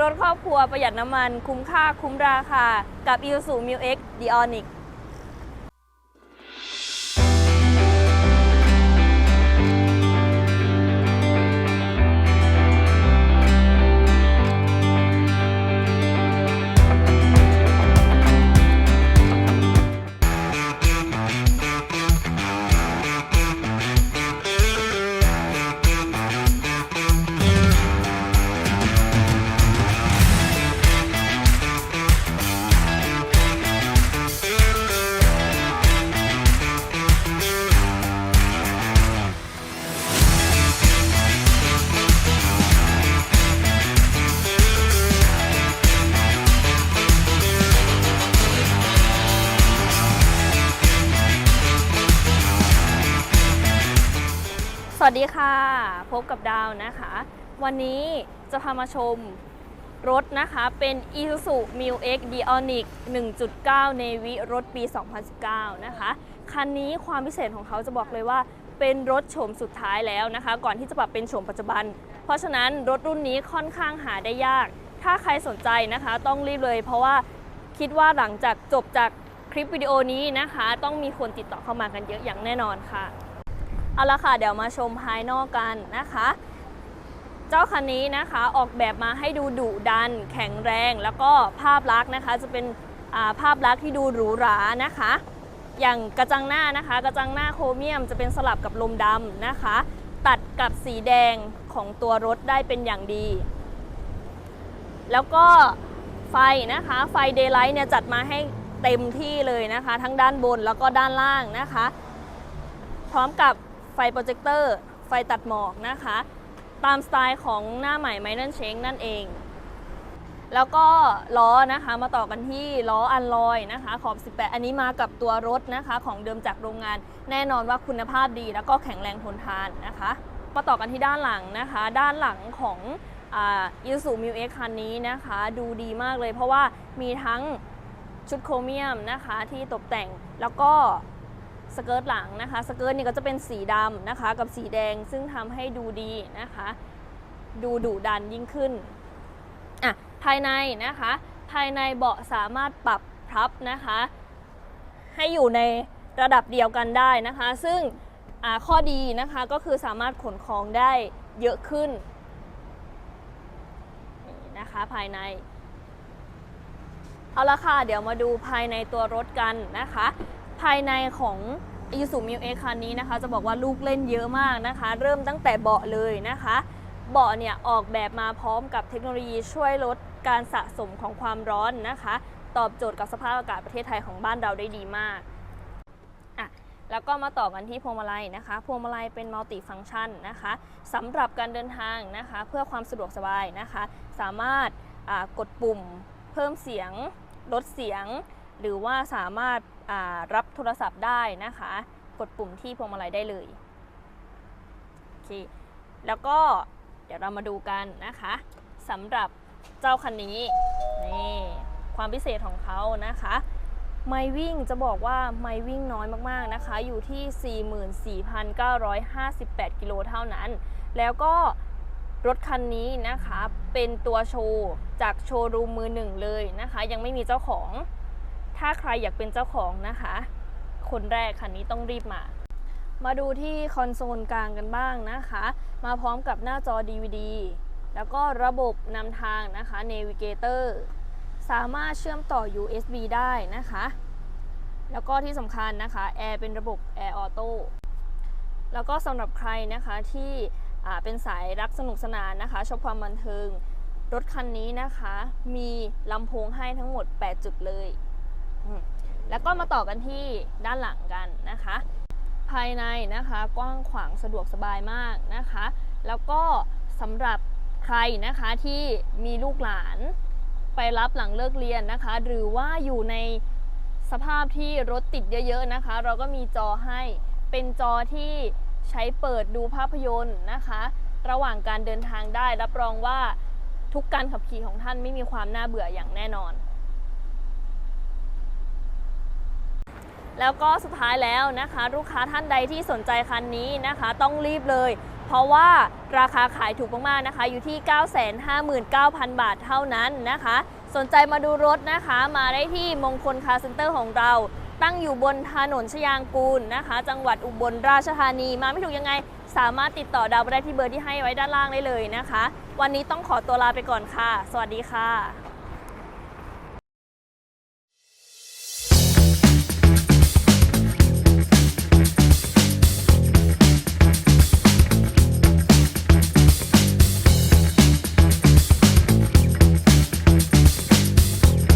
รถครอบครัวประหยัดน้ำมันคุ้มค่าคุ้มราคา กับ i s u m i l X d i o n i c สวัสดีค่ะ พบกับดาวนะคะ วันนี้จะพามาชมรถนะคะเป็น Isuzu m i l X Dionic 1.9 Navy รถปี 2019 นะคะ คันนี้ความพิเศษของเขาจะบอกเลยว่าเป็นรถโฉมสุดท้ายแล้วนะคะ ก่อนที่จะปรับเป็นโฉมปัจจุบัน เพราะฉะนั้นรถรุ่นนี้ค่อนข้างหาได้ยาก ถ้าใครสนใจนะคะต้องรีบเลย เพราะว่าคิดว่าหลังจากจบจากคลิปวิดีโอนี้นะคะ ต้องมีคนติดต่อเข้ามากันเยอะอย่างแน่นอนค่ะ เอาละค่ะ เดี๋ยวมาชมภายนอกกันนะคะ เจ้าคันนี้นะคะออกแบบมาให้ดูดุดัน แข็งแรง แล้วก็ภาพลักษณ์นะคะจะเป็นาภาพลักษณ์ที่ดูหรูหรานะคะ อย่างกระจังหน้านะคะ กระจังหน้าโครเมียมจะเป็นสลับกับลมดำนะคะ ตัดกับสีแดงของตัวรถได้เป็นอย่างดี แล้วก็ไฟนะคะ ไฟเดย์ไลท์เนี่ยจัดมาให้เต็มที่เลยนะคะ ทั้งด้านบนแล้วก็ด้านล่างนะคะ พร้อมกับ โปรเจคเตอร์ ไฟตัดหมอกนะคะ ตามสไตล์ของหน้าใหม่ไมเน c เชงนั่นเอง แล้วก็ล้อนะคะมาต่อกันที่ล้ออันลอยนะคะขอบ 18 อันนี้มากับตัวรถนะคะของเดิมจากโรงงาน แน่นอนว่าคุณภาพดีแล้วก็แข็งแรงทนทานนะคะ มาต่อกันที่ด้านหลังนะคะ ด้านหลังของอิซูมิวเอ็กคันนี้นะคะ ดูดีมากเลยเพราะว่ามีทั้งชุดโครเมียมนะคะที่ตกแต่งแล้วก็ สเกิร์ตหลังนะคะสเกิร์ตนี่ก็จะเป็นสีดำนะคะ กับสีแดงซึ่งทำให้ดูดีนะคะ ดูดุดันยิ่งขึ้นอะภายในนะคะ ภายในเบาะสามารถปรับพับนะคะ ให้อยู่ในระดับเดียวกันได้นะคะ ซึ่งข้อดีนะคะก็คือสามารถขนของได้เยอะขึ้นนะคะภายใน เอาละค่ะ เดี๋ยวมาดูภายในตัวรถกันนะคะ ภายในของ i s u m i l X คันนี้นะคะ จะบอกว่าลูกเล่นเยอะมากนะคะ เริ่มตั้งแต่เบาะเลยนะคะ เบาะเนี่ยออกแบบมาพร้อมกับเทคโนโลยีช่วยลดการสะสมของความร้อนนะคะ ตอบโจทย์กับสภาพอากาศประเทศไทยของบ้านเราได้ดีมากอะแล้วก็มาต่อกันที่พวงมาลัยนะคะพวงมาลัยเป็นมัลติฟังก์ชันนะคะสำหรับการเดินทางนะคะ เพื่อความสะดวกสบายนะคะ สามารถกดปุ่มเพิ่มเสียง ลดเสียง หรือว่าสามารถารับโทรศัพท์ได้นะคะ กดปุ่มที่พวงมาลัยได้เลยโอเคแล้วก็เดี๋ยวเรามาดูกันนะคะสำหรับเจ้าคันนี้นี่ความพิเศษของเขานะคะไม่วิ่งจะบอกว่าไม่วิ่งน้อยมากๆนะคะ อยู่ที่ 44,958 กิโลเท่านั้น แล้วก็รถคันนี้นะคะเป็นตัวโชว์จากโชว์รูมมือหนึ่งเลยนะคะ ยังไม่มีเจ้าของ ถ้าใครอยากเป็นเจ้าของนะคะ คนแรกคันนี้ต้องรีบมา มาดูที่คอนโซลกลางกันบ้างนะคะ มาพร้อมกับหน้าจอ DVD แล้วก็ระบบนำทางนะคะ Navigator สามารถเชื่อมต่อ USB ได้นะคะ แล้วก็ที่สำคัญนะคะแอร์เป็นระบบ Air Auto แล้วก็สำหรับใครนะคะที่เป็นสายรักสนุกสนานนะคะ ชอบความบันเทิง รถคันนี้นะคะ มีลำโพงให้ทั้งหมด 8 จุดเลย แล้วก็มาต่อกันที่ด้านหลังกันนะคะ ภายในนะคะกว้างขวางสะดวกสบายมากนะคะ แล้วก็สำหรับใครนะคะที่มีลูกหลานไปรับหลังเลิกเรียนนะคะ หรือว่าอยู่ในสภาพที่รถติดเยอะๆนะคะ เราก็มีจอให้เป็นจอที่ใช้เปิดดูภาพยนตร์นะคะ ระหว่างการเดินทางได้รับรองว่าทุกการขับขี่ของท่านไม่มีความน่าเบื่ออย่างแน่นอน แล้วก็สุดท้ายแล้วนะคะ ลูกค้าท่านใดที่สนใจคันนี้นะคะ ต้องรีบเลย เพราะว่าราคาขายถูกมากๆนะคะ อยู่ที่ 959,000 บาทเท่านั้นนะคะ สนใจมาดูรถนะคะมาได้ที่มงคลคาร์เซ็นเตอร์ของเรา ตั้งอยู่บนถนนชยางกูลนะคะ จังหวัดอุบลราชธานีมาไม่ถูกยังไงสามารถติดต่อดาวได้ที่เบอร์ที่ให้ไว้ด้านล่างได้เลยนะคะ วันนี้ต้องขอตัวลาไปก่อนค่ะ สวัสดีค่ะ